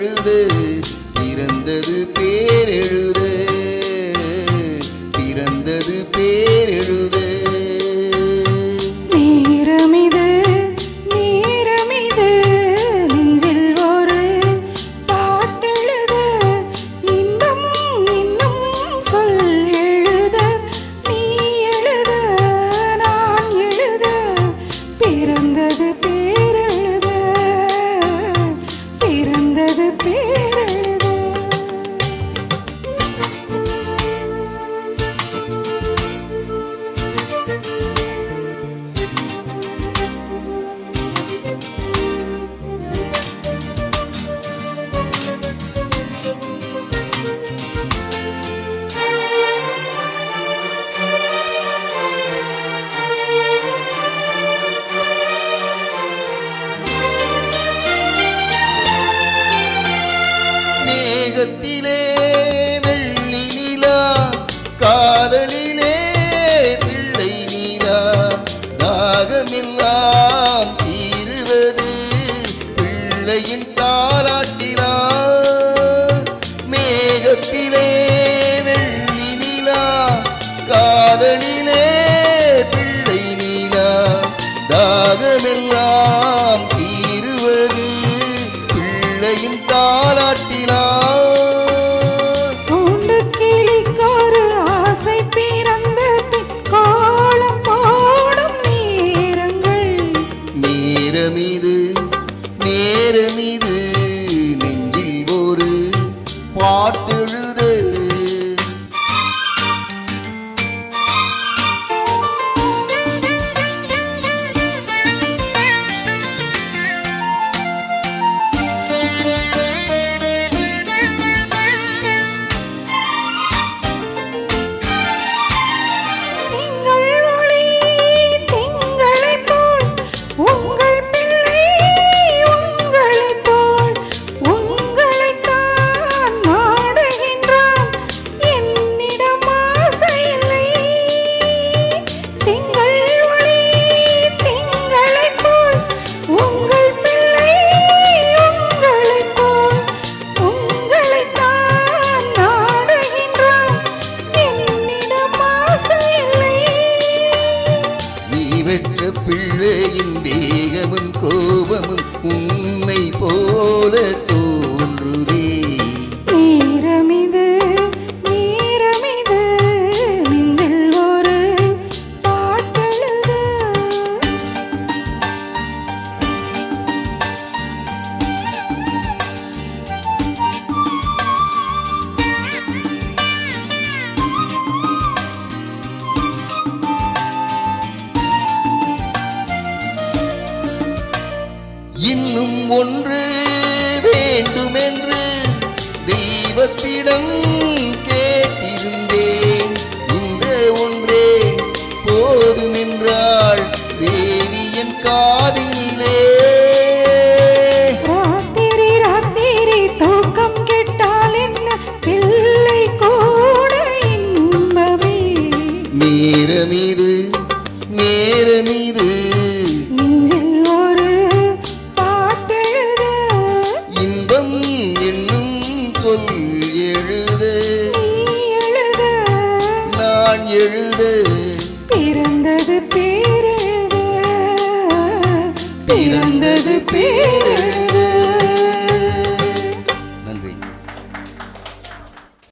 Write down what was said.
பேரெழுது பிறந்தது பேரெழுது. பிறந்தது பேரெழுது. நேரமிது நேரமிது நெஞ்சில் ஒரு பாட்டெழுது. இன்னும் இன்னும் சொல் எழுத. நீ எழுத நான் எழுத. பிறந்தது உலகிலே Medellín. இன்னும் ஒன்று வேண்டுமென்று தெய்வத்திடம் கேட்டிருந்தேன். இந்த ஒன்றே போதுமென்றாள் தேவியின் காதினிலே. ராத்திரி ராத்திரி தூக்கம் கெட்டால் என்ன? பிள்ளை கூட இன்பமே. நேரமிது எழுது. பிறந்தது பேரெழுது. பிறந்தது பேரெழுது.